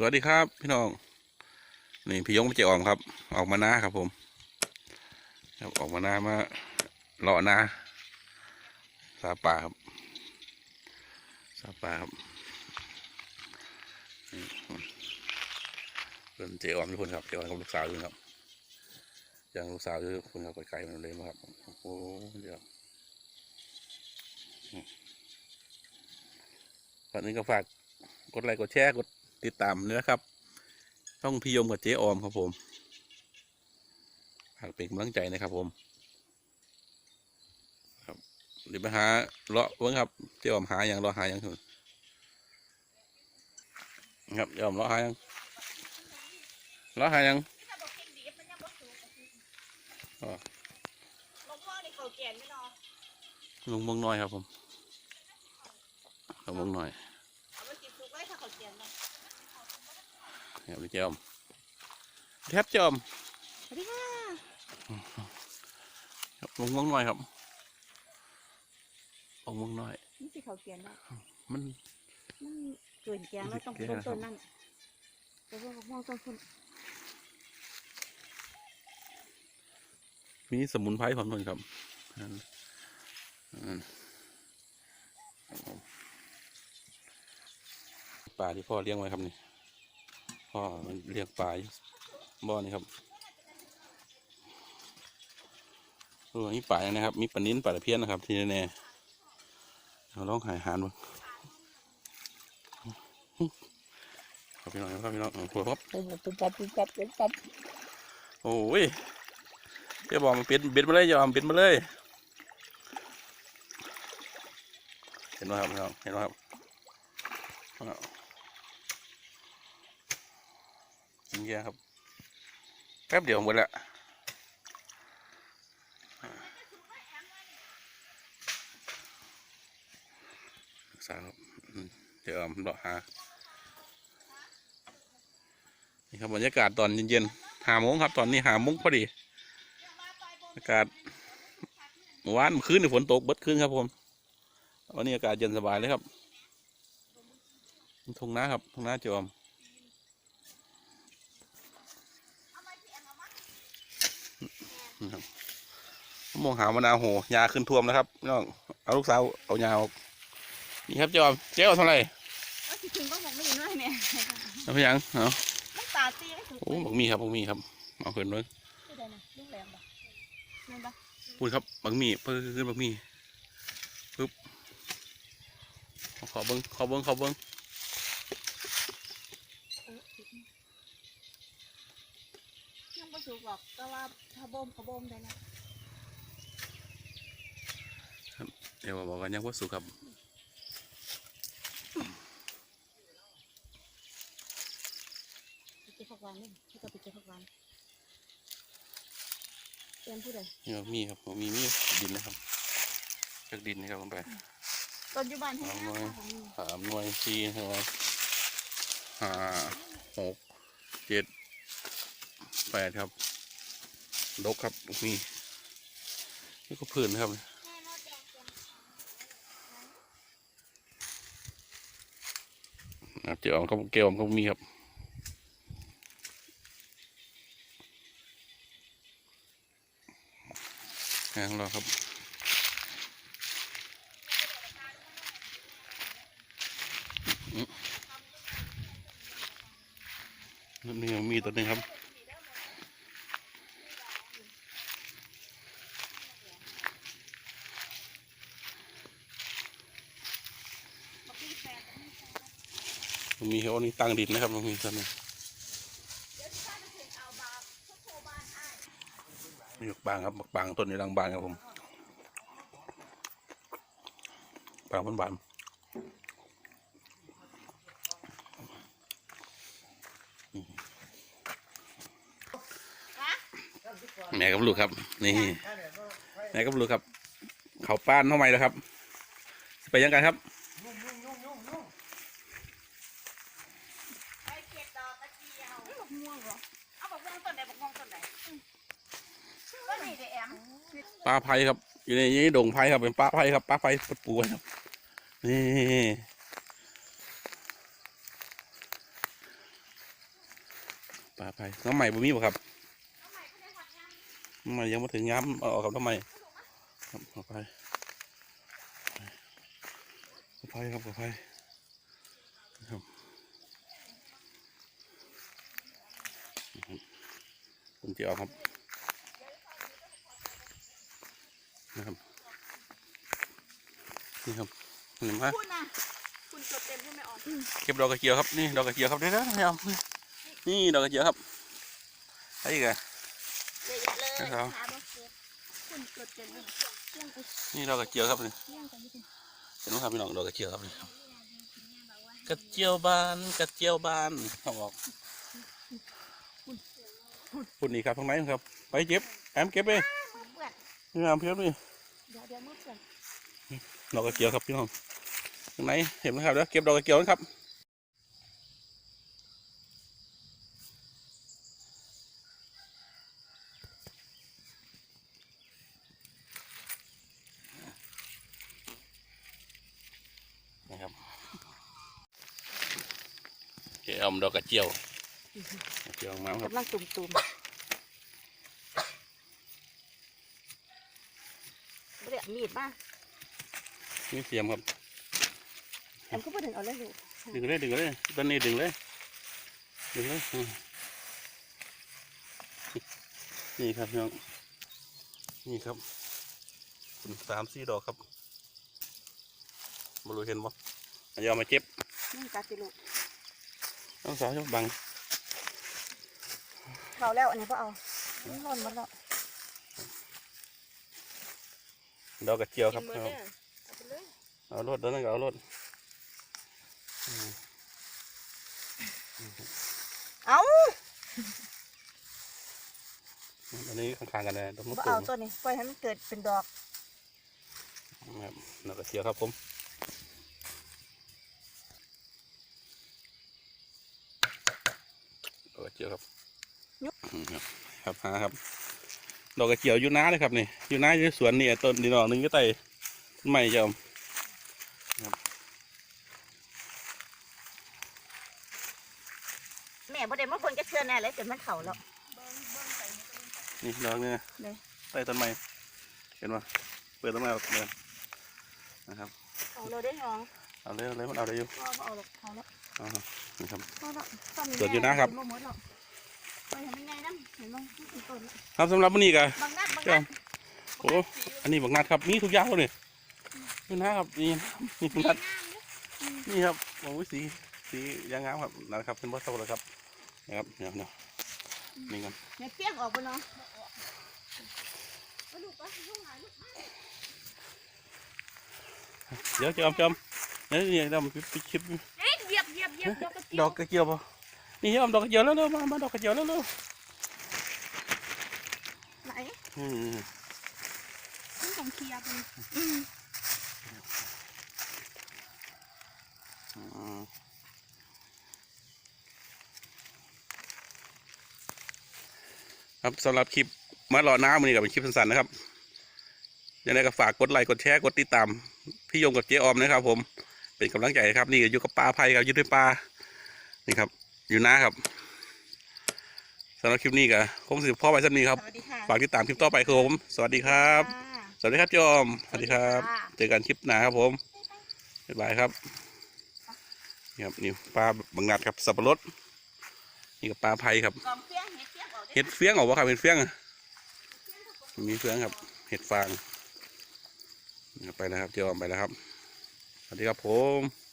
สวัสดีครับ พี่น้อง นี่พี่ยงไม่เจออมครับ ออกมาหน้าครับผมครับออกมาหน้ามาเลาะนาสาป่าครับสาป่าครับเป็นเจออมทุกคนครับเจออมกับลูกสาวอยู่ครับยังลูกสาวอยู่คนครับไกลๆมันเลยมาครับโอ้เดี๋ยววันนี้ก็ฝากกดไลค์กดแชร์กด ติดตามเนื้อครับช่องพี่ยมกับเจ๊ออมครับผมฝากเป็นกำลังใจนะครับผมครับเดี๋ยวไปหาเลาะเบิ้งครับเจ๊ออมหาอย่างเลาะหาอย่างครับครับเจ๊ออมเลาะหาอย่างเลาะหาอย่างถ้าบอกกินดีมันยังบ่ถูกอ๋อลงพ่อในเขาแก่นไม่นอนลงเบิ้งหน่อยครับผมลงเบิ้งหน่อย เอาไปกินถูกไว้ถ้าเขาแก่นเนาะ ครับเจ๊ออมแทบเจ๊ออมสวัสดีค่ะครับลงเบิ้งหน่อยครับลงเบิ้งหน่อยนี่สิเขาแก่นเนาะมันมันเกินแกงแล้วต้องแก่ต้นแล้วครับต้นนั่นแต่ว่าพวกต้นต้นมีสมุนไพรพร้อมด้วยครับอันอันครับผมปลาที่พ่อเลี้ยงไว้ครับนี่ พ่อมันเลี้ยงปลาอยู่บ่อนี่ครับเออนี่ปลาอย่างนะครับ มีปลานิ้นปลาตะเพียนนะครับ ที่แน่ๆเราลองหายหารบ้างครับพี่น้องครับพี่น้องโอ้โหครับปุ๊บปุ๊บปั๊บปุ๊บปั๊บปุ๊บปั๊บโอ้ยเดี๋ยวบอกมันปิดปิดมาเลยอย่าเอามันปิดมาเลย เห็นไหมครับพี่น้องเห็นไหมครับ อ้าวยิงเยอะครับ แป๊บเดียวหมดละรักษาครับเดี๋ยวเอามันเลาะหานี่ครับบรรยากาศตอนเย็นๆหาโมงครับ ตอนนี้หาโมงพอดี อากาศวานคืนนี่ฝนตกเบิดคืนครับผมวันนี้อากาศเย็นสบายเลยครับทุ่งนาครับทุ่งนาจอม นะครับมองหามะนาวโหยาขึ้นท่วมแล้วครับน้องเอาลูกสาวเอายาออกนี่ครับจอมเจ๊เอาเท่าไหร่ว่าสิถึงก็มองไม่เห็นด้วยเนี่ยเอาไปยังเอามันตาตีไม่ถูกโอ้บักมีครับบักมีครับเอาขึ้นเลยที่ใดนะลูกแหลมปะเงินปะพูดครับบักมีเพิ่นขึ้นบักมีปึ๊บขอเบิ้งขอเบิ้งขอเบิ้ง ยังบ่ถูกหรอกแต่ว่าถ้าบ่มก็บ่มได้แล้วเดี๋ยวบอกกันยังว่าสุกครับไปเก็บผักหวานนี่ให้กับไปเก็บผักหวานเตรียมผู้ใดนี่ครับมีครับผมมีมีดินนะครับเชือกดินนะครับลงไปต้นอยู่บ้านให้สามนะหน่วยค่ะผมมีสามหน่วยสี่หน่วยห้าหกเจ็ดแปดครับดกครับมีนี่ก็พื้นนะครับเจียวก็เกลียวก็มีครับแห้งแล้วครับนี่มีตัวนึงครับ มีเขานี่ตั้งดินนะครับมีตัวหนึงมีหมกบางครับหมกบางต้นนี้รังบานครับผมบางบานบานแม่กับลูกครับ นี่แม่กับลูกครับ เขาป้านเท่าไหร่แล้วครับไปยังกันครับ ไปเก็บดอกกระเจียวนี่บักม่วงเหรอเอาบักม่วงต้นไหนบักม่วงต้นไหนก็นี่เดแอม ป ลาไผ่ครับ อยู่ในนี้ดงไผ่ครับเป็นปลาไผ่ครับปลาไผ่ปดปูครับนี่ปลาไผ่น้ำใหม่บ่มีบ่ครับน้ำใหม่ยังมาถึงย้ำเอออกกับน้ำใหม่ครับปลาไผ่ปลาไผ่ครับปลาไผ่ครับผมจะเอาครับ นะครับ นี่ครับเห็นไหมคุณนะคุณจดเต็มพูดไม่ออกเก็บดอกกระเจียวครับนี่ดอกกระเจียวครับเดี๋ยวๆให้เอานี่ดอกกระเจียวครับไอ้อีกอะเยอะๆเลยให้เขาหาบ่เก็บคุณจดเต็มเลยเที่ยงไปนี่ดอกกระเจียวครับนี่เที่ยงไปที่เห็นไหมครับพี่น้องดอกกระเจียวครับนี่กระเจียวบานกระเจียวบานเขาบอกพูดนี่ครับทางไหนครับ ไปเก็บแอมเก็บเลยมือเปื้อนนี่ งามเพียบเลยเดี๋ยวเดี๋ยวมือเปื้อนดอกกระเจียวครับพี่น้องทางไหนเห็นไหมครับเดี๋ยวเก็บดอกกระเจียวนะครับนะครับเจียวดอกกระเจียวกระเจียวมาครับกำลังตุ่มตุ่ มเรียกมีดมานี่เสียมครับแอมก็พูดถึงเอาเลยอยู่ดึงเลยดึงเลยตอนนี้ดึงเลยดึงเลยอืมนี่ครับพี่น้องนี่ครับสามสี่ดอกครับบรูเห็นบ่อันยอมมาเจ็บนี่กาติลูกต้องสาวยกบังเขาแล้วอันนี้ก็เอาหล่นหมดแล้ว ดอกกระเจียวครับกินหมดพี่น้องเนี่ยเอาไปเลยเอารถเดินนก็เอารถอืมเอาอันนี้ข้างๆกันเลยดอกมะบ่กรูเอาดตัวนี้ปล่อยให้มันเกิดเป็นดอกครับดอกกระเจียวครับผมดอกกระเจียวครับอืมครับครับหาครับ ดอกกระเจียวอยู่น้าเลยครับนี่อยู่น้าอยู่ในสวนนี่ต้นนี่ดอกหนึงก็ไต่ต้นไม้เจ้าแม่บ่ได้มาคนจะเชื่อแน่เลยจนมันเข่าแล้วนี่ดอกเนี่ยไหนใต้ต้นไม้เห็นปะเปิดต้นไม้ออกเลยนะครับเอาเราได้หรอเอาเลยเอาเลยมันเอาได้อยู่ว่าบ่เอาหรอกเขาแล้วเอาครับนี่ครับเพราะว่าต้นเกิดอยู่นะครับบ่ห มดหรอกไปเห็นยังไงนั่นเห็นบ้างเป็นต้นแล้วครับสำหรับวันนี้ก็บางนัดบางเจ้านัดโอ้อันนี้บักนัดครับมีทุกอย่างเลยนี่นะครับนี่นี่บักนัดนี่ครับโอ้ยสีสียางงามครับนะครับเป็นบอสโซเลยครับนะครับเดี๋ยวเดี๋ยวนี่กันเนี่ยเปี้ยงออกไปเนาะเอาลูกไปลูกหาลูกเดี๋ยวจอมจอมเดี๋ยวนี่เราไปคลิปเอ๊ะเหยียบเหยียบเหยียบดอกกระเจีดยอวกกระเจียวป่ะ นี่ยอมดอกกระเจียวแล้วเร็วมามาดอกกระเจียวแล้วเร็วไหนอืมนี่ของเคลียร์ไปอืมครับสำหรับคลิปมารอน้ำมันนี่ก็เป็นคลิปสั้นๆนะครับยังไงก็ฝากกดไลค์กดแชร์กดติดตามพี่ยงกับเจ๊ออมนะครับ ผมเป็นกำลังใจครับนี่ก็อยู่กับปลาไผ่ครับอยู่ด้วยปลานี่ครับ อยู่นะครับสำหรับคลิปนี้ก็คงสิพ่อไปสักนี้ครับสวัสดีค่ะฝากติดตามคลิปต่อไปครับผม สวัสดีครับ ค่ะ สวัสดีครับโจอมสวัสดีครับ สวัสดีค่ะ เจอกันคลิปหน้าครับผมบ๊ายบายครับนี่ครับนี่ปลาบังนัดครับสับปะรดนี่กับปลาไผ่ครับกองเปี้ยงเห็ดเปี้ยงออกเห็ดเฟี้ยงออกวะครับเห็ดเฟี้ยงอะมีเฟี้ยงครับ เห็ดฟางนี่ครับไปนะครับเจออมไปแล้วครับ สวัสดีครับผม